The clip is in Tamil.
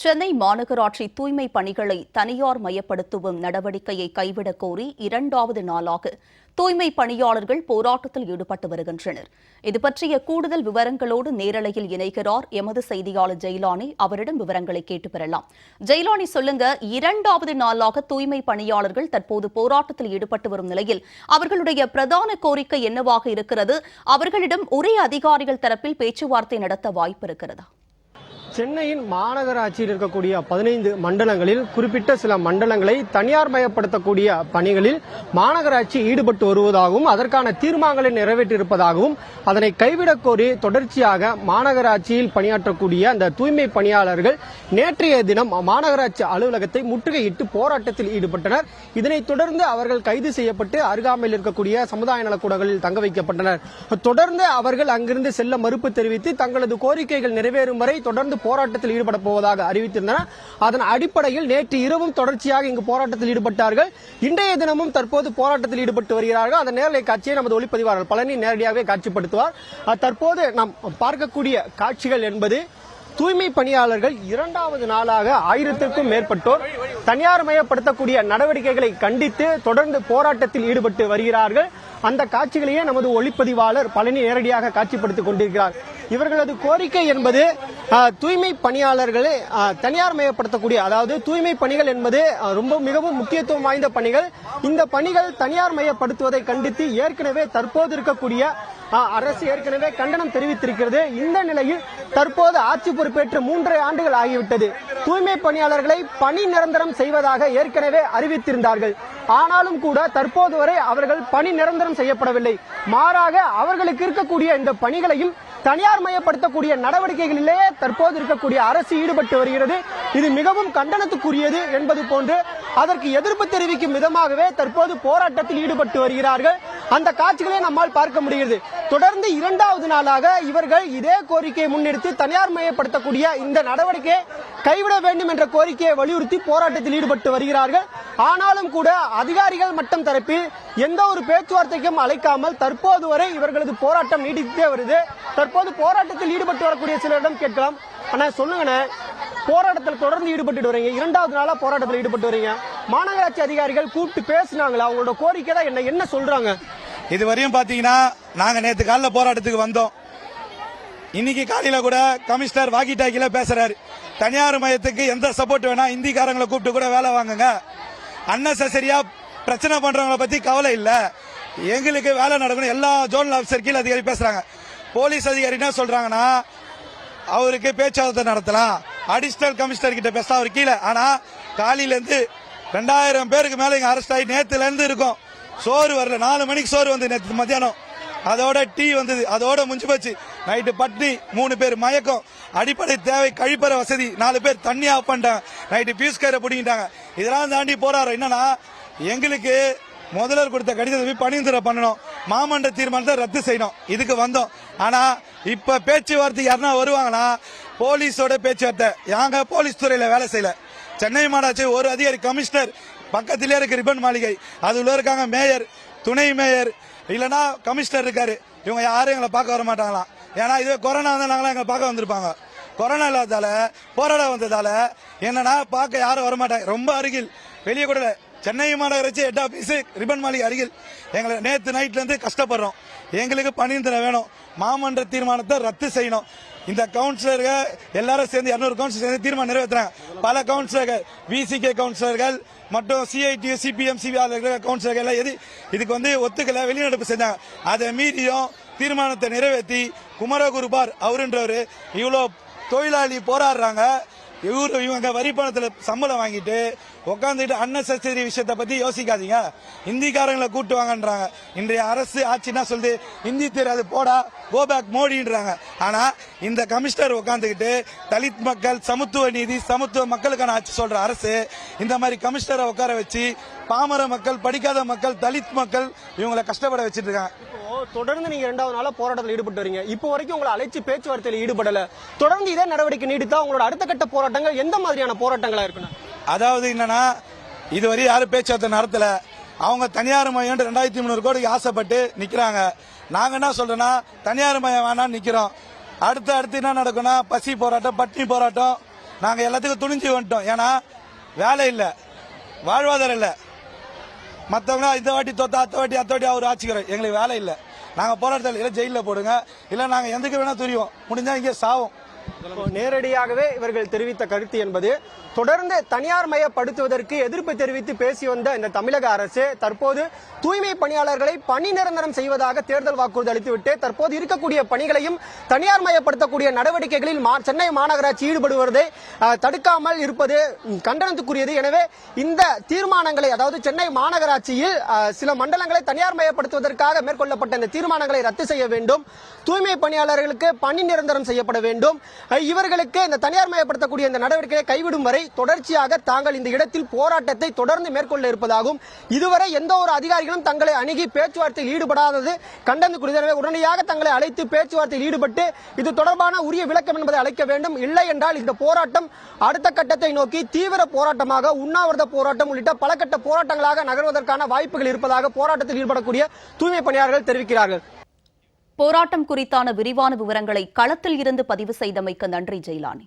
சென்னை மாநகராட்சி தூய்மை பணிகளை தனியார் மயப்படுத்தும் நடவடிக்கையை கைவிடக் கோரி இரண்டாவது நாளாக தூய்மை பணியாளர்கள் போராட்டத்தில் ஈடுபட்டு வருகின்றனர். இது பற்றிய கூடுதல் விவரங்களோடு நேரலையில் இணைகிறார் எமது செய்தியாளர் ஜெயிலானி. அவரிடம் விவரங்களை கேட்டு பெறலாம். ஜெயிலானி சொல்லுங்க இரண்டாவது நாளாக தூய்மை பணியாளர்கள் தற்போது போராட்டத்தில் ஈடுபட்டு வரும் நிலையில் அவர்களுடைய பிரதான கோரிக்கை என்னவாக இருக்கிறது? அவர்களிடம் ஒரே அதிகாரிகள் தரப்பில் பேச்சுவார்த்தை நடத்த வாய்ப்பு இருக்கிறதா? சென்னையின் மாநகராட்சியில் இருக்கக்கூடிய பதினைந்து மண்டலங்களில் குறிப்பிட்ட சில மண்டலங்களை தனியார் மயப்படுத்தக்கூடிய பணிகளில் மாநகராட்சி ஈடுபட்டு வருவதாகவும் அதற்கான தீர்மானங்களை நிறைவேற்றியிருப்பதாகவும் அதனை கைவிடக் கோரி தொடர்ச்சியாக மாநகராட்சியில் பணியாற்றக்கூடிய அந்த தூய்மை பணியாளர்கள் நேற்றைய தினம் மாநகராட்சி அலுவலகத்தை முற்றுகையிட்டு போராட்டத்தில் ஈடுபட்டனர். இதனைத் தொடர்ந்து அவர்கள் கைது செய்யப்பட்டு அருகாமையில் இருக்கக்கூடிய சமுதாய நலக்கூடங்களில் தங்க வைக்கப்பட்டனர். தொடர்ந்து அவர்கள் அங்கிருந்து செல்ல மறுப்பு தெரிவித்து தங்களது கோரிக்கைகள் நிறைவேறும் வரை தொடர்ந்து போராட்டத்தில் ஈடுபட போவதாக அறிவித்திருந்தன. அதன் அடிப்படையில் நேற்று இரவும் தொடர்ச்சியாக இங்கு போராட்டத்தில் ஈடுபட்டார்கள். இன்றைய தினமும் தற்போது போராட்டத்தில் ஈடுபட்டு வருகிறார்கள். அந்த நேரலை காட்சியை நமது ஒளிப்பதிவாளர் பழனி நேரடியாகவே காட்சிப்படுத்துவார். தற்போது நாம் பார்க்கக்கூடிய காட்சிகள் என்பது தூய்மை பணியாளர்கள் இரண்டாவது நாளாக ஆயிரத்திற்கும் மேற்பட்டோர் தனியார் மயப்படுத்தக்கூடிய நடவடிக்கைகளை கண்டித்து தொடர்ந்து போராட்டத்தில் ஈடுபட்டு வருகிறார்கள். அந்த காட்சிகளையே நமது ஒளிப்பதிவாளர் பழனி நேரடியாக காட்சிப்படுத்திக் கொண்டிருக்கிறார். இவர்களது கோரிக்கை என்பது தூய்மை பணியாளர்களை தனியார் மயப்படுத்தக்கூடிய அதாவது தூய்மை பணிகள் என்பது ரொம்ப மிகவும் முக்கியத்துவம் வாய்ந்த பணிகள். இந்த பணிகள் தனியார் மயப்படுத்துவதை கண்டித்து ஏற்கனவே தற்போது இருக்கக்கூடிய அரசு ஏற்கனவே கண்டனம் தெரிவித்திருக்கிறது. இந்த நிலையில் தற்போது ஆட்சி பொறுப்பேற்று மூன்றரை ஆண்டுகள் ஆகிவிட்டது. தூய்மை பணியாளர்களை பணி நிரந்தரம் செய்வதாக ஏற்கனவே அறிவித்திருந்தார்கள். ஆனாலும் கூட தற்போது வரை அவர்கள் பணி நிரந்தரம் செய்யப்படவில்லை. மாறாக அவர்களுக்கு இருக்கக்கூடிய இந்த பணிகளையும் தனியார் மயப்படுத்தக்கூடிய நடவடிக்கைகளிலேயே தற்போது இருக்கக்கூடிய அரசு ஈடுபட்டு வருகிறது. இது மிகவும் கண்டனத்துக்குரியது என்பது போன்று அதற்கு எதிர்ப்பு தெரிவிக்கும் விதமாகவே தற்போது போராட்டத்தில் ஈடுபட்டு வருகிறார்கள். அந்த காட்சிகளை நம்மால் பார்க்க முடிகிறது. தொடர்ந்து இரண்டாவது நாளாக இவர்கள் இதே கோரிக்கையை முன்னிறுத்தி தனியார் மயப்படுத்தக்கூடிய இந்த நடவடிக்கையை கைவிட வேண்டும் என்ற கோரிக்கையை வலியுறுத்தி போராட்டத்தில் ஈடுபட்டு வருகிறார்கள். ஆனாலும் கூட அதிகாரிகள் மட்டம் தரப்பில் எந்த ஒரு பேச்சுவார்த்தைக்கும் அழைக்காமல் தற்போது வரை இவர்களது போராட்டம் நீடித்தே வருது. தற்போது போராட்டத்தில் ஈடுபட்டு வரக்கூடிய சிலரிடம் கேட்கலாம். ஆனால் சொல்லுங்கண்ணே. போராட்டத்தில் தொடர்ந்து ஈடுபட்டு வரீங்க. இரண்டாவது நாளா போராட்டத்தில் ஈடுபட்டு வரீங்க. மாநகராட்சி அதிகாரிகள் கூப்பிட்டு பேசுனாங்களா? அவங்களோட கோரிக்கை தான் என்ன என்ன சொல்றாங்க? இது வரையும் பாத்தீங்கன்னா நாங்க நேற்று காலைல போராட்டத்துக்கு வந்தோம். இன்னைக்கு காலையில கூட கமிஷனர் வாக்கி டாக்கில பேசுறாரு. தனியார் மையத்துக்கு எந்த சப்போர்ட் வேணா இந்திக்காரங்களை கூப்பிட்டு கூட வேலை வாங்குங்க. அன்னசரியா பிரச்சனை பண்றவங்கள பத்தி கவலை இல்ல. எங்களுக்கு வேலை நடக்கணும். எல்லா ஜோனல் ஆபீசர் கீழ் அதிகாரி பேசுறாங்க. போலீஸ் அதிகாரி என்ன சொல்றாங்கன்னா அவருக்கு பேச்சுவார்த்தை நடத்தலாம். அடிஷனல் கமிஷனர் கிட்ட பேச அவர் கீழே. ஆனா காலையில இருந்து ரெண்டாயிரம் பேருக்கு மேல இங்க அரெஸ்ட் ஆகி நேத்துல இருந்து இருக்கும். சோறு வரல. நாலு மணிக்கு சோறு வந்து நேற்று மத்தியானம். அதோட டீ வந்தது. அதோட முடிஞ்சு போச்சு. நைட்டு பட்னி மூணு பேர் மயக்கம். அடிப்படை தேவை கழிப்பற வசதி. நாலு பேர் தண்ணி ஆஃப் பண்ணிட்டாங்க. நைட்டு பீஸ் கயிறை பிடிங்கிட்டாங்க. இதெல்லாம் தாண்டி போறாரு. என்னன்னா எங்களுக்கு முதல்வர் கொடுத்த கடிதத்தை போய் பணிந்துரை பண்ணணும். மாமன்ற தீர்மானத்தை ரத்து செய்யணும். இதுக்கு வந்தோம். ஆனா இப்ப பேச்சுவார்த்தை யாருன்னா வருவாங்கன்னா போலீஸோட பேச்சுவார்த்தை. யாங்க போலீஸ் துறையில வேலை செய்யல. சென்னை மாநாட்சி ஒரு அதிகாரி கமிஷனர் பக்கத்திலே இருக்கு ரிப்பன் மாளிகை. அதுல இருக்காங்க மேயர் துணை மேயர். இல்லனா கமிஷனர் இருக்காரு. இவங்க யாரும் எங்களை பார்க்க வர மாட்டாங்களாம். ஏன்னா இதுவே கொரோனா வந்து நாங்களாம் எங்களை பார்க்க வந்திருப்பாங்க. கொரோனா இல்லாததால போராட வந்ததால என்னன்னா பார்க்க யாரும் வர மாட்டாங்க ரொம்ப அருகில். வெளியே கூட சென்னை மாநகராட்சி ஹெட் ஆஃபீஸு ரிப்பன் மாளிகை அருகில் எங்களை நேற்று நைட்லேருந்து கஷ்டப்படுறோம். எங்களுக்கு பணிந்திர வேணும். மாமன்ற தீர்மானத்தை ரத்து செய்யணும். இந்த கவுன்சிலர்கள் எல்லாரும் சேர்ந்து இரநூறு கவுன்சிலர் சேர்ந்து தீர்மானம் நிறைவேற்றுறாங்க பல கவுன்சிலர்கள் விசிகே கவுன்சிலர்கள் மற்றும் சிஐடி சிபிஎம் சிபிஆர் கவுன்சிலர்கள் எல்லாம் எது இதுக்கு வந்து ஒத்துக்கல வெளிநடப்பு செஞ்சாங்க. அதை மீறியும் தீர்மானத்தை நிறைவேற்றி குமரகுருபார் அவருன்றவர் இவ்வளோ தொழிலாளி போராடுறாங்க. இவரு இவங்க வரி பணத்துல சம்பளம் வாங்கிட்டு உட்காந்துட்டு அன்னெசரி விஷயத்தை பத்தி யோசிக்காதீங்க. ஹிந்திக்காரங்களை கூட்டு வாங்கன்றாங்க. இன்றைய அரசு ஆட்சினா சொல்லுது? ஹிந்தி தெரியாது போடா கோ பேக் மோடின்றாங்க. ஆனா இந்த கமிஷனர் உட்காந்துக்கிட்டு தலித் மக்கள் சமத்துவ நீதி சமத்துவ மக்களுக்கான ஆட்சி சொல்ற அரசு இந்த மாதிரி கமிஷனரை உட்கார வச்சு பாமர மக்கள் படிக்காத மக்கள் தலித் மக்கள் இவங்களை கஷ்டப்பட வச்சுட்டு இருக்காங்க. தொடர்ந்து நீங்க இரண்டாவது நாளா போராட்டத்தில் ஈடுபட்டு வரீங்க. இப்போ வரைக்கும் உங்களை அழைச்சி பேச்சுவார்த்தையில் ஈடுபடல. தொடர்ந்து இதே நடவடிக்கை நீடித்தா உங்களோட அடுத்த கட்ட போராட்டங்கள் எந்த மாதிரியான போராட்டங்களா இருக்கணும் அதாவது என்னன்னா இதுவரை யாரும் பேச்சுவார்த்தை நடத்தல. அவங்க தனியார் மையம் ரெண்டாயிரத்தி முந்நூறு கோடிக்கு ஆசைப்பட்டு நிக்கிறாங்க. நாங்க என்ன சொல்றோம்னா தனியார் மையம் வேணாம்னு நிக்கிறோம். அடுத்து அடுத்து என்ன நடக்கும்னா பசி போராட்டம் பட்டினி போராட்டம். நாங்க எல்லாத்துக்கும் துணிஞ்சு வந்துட்டோம். ஏன்னா வேலை இல்லை. வாழ்வாதாரம் இல்லை. மற்றவங்க இந்த வாட்டி தொத்தா அத்த வாட்டி அத்த வாட்டி அவர் ஆட்சிக்கிறோம் எங்களுக்கு வேலை இல்லை. நாங்கள் போராட்டத்தில் இல்லை ஜெயிலில் போடுங்க. இல்லை நாங்கள் எந்தக்கு வேணால் துரியோம். முடிஞ்சால் இங்கே சாவோம். நேரடியாகவே இவர்கள் தெரிவித்த கருத்து என்பது தொடர்ந்து தனியார் மயப்படுத்துவதற்கு எதிர்ப்பு தெரிவித்து பேசி வந்த இந்த தமிழக அரசு தற்போது தூய்மை பணியாளர்களை பணி நிரந்தரம் செய்வதாக தேர்தல் வாக்குறுதி அளித்துவிட்டு தற்போது இருக்கக்கூடிய பணிகளையும் தனியார் மயப்படுத்தக்கூடிய நடவடிக்கைகளில் மா- சென்னை மாநகராட்சி ஈடுபடுவதை தடுக்காமல் இருப்பது கண்டனத்துக்குரியது. எனவே இந்த தீர்மானங்களை அதாவது சென்னை மாநகராட்சியில் சில மண்டலங்களை தனியார் மயப்படுத்துவதற்காக மேற்கொள்ளப்பட்ட இந்த தீர்மானங்களை ரத்து செய்ய வேண்டும். தூய்மை பணியாளர்களுக்கு பணி நிரந்தரம் செய்யப்பட வேண்டும். இவர்களுக்கு இந்த தனியார் மயப்படுத்தக்கூடிய இந்த நடவடிக்கையை கைவிடும் வரை தொடர்ச்சியாக தாங்கள் இந்த இடத்தில் போராட்டத்தை தொடர்ந்து மேற்கொள்ள இருப்பதாகவும் இதுவரை எந்த ஒரு அதிகாரிகளும் தங்களை அணுகி பேச்சுவார்த்தையில் ஈடுபடாதது கண்டனத்துக்குரியது உடனடியாக தங்களை அழைத்து பேச்சுவார்த்தையில் ஈடுபட்டு இது தொடர்பான உரிய விளக்கம் என்பதை அளிக்க வேண்டும். இல்லை என்றால் இந்த போராட்டம் அடுத்த கட்டத்தை நோக்கி தீவிர போராட்டமாக உண்ணாவிரத போராட்டம் உள்ளிட்ட பல கட்ட போராட்டங்களாக நகர்வதற்கான வாய்ப்புகள் இருப்பதாக போராட்டத்தில் ஈடுபடக்கூடிய தூய்மை பணியாளர்கள் தெரிவிக்கிறார்கள். போராட்டம் குறித்தான விரிவான விவரங்களை களத்தில் இருந்து பதிவு செய்தமைக்கு நன்றி ஜெயலானி.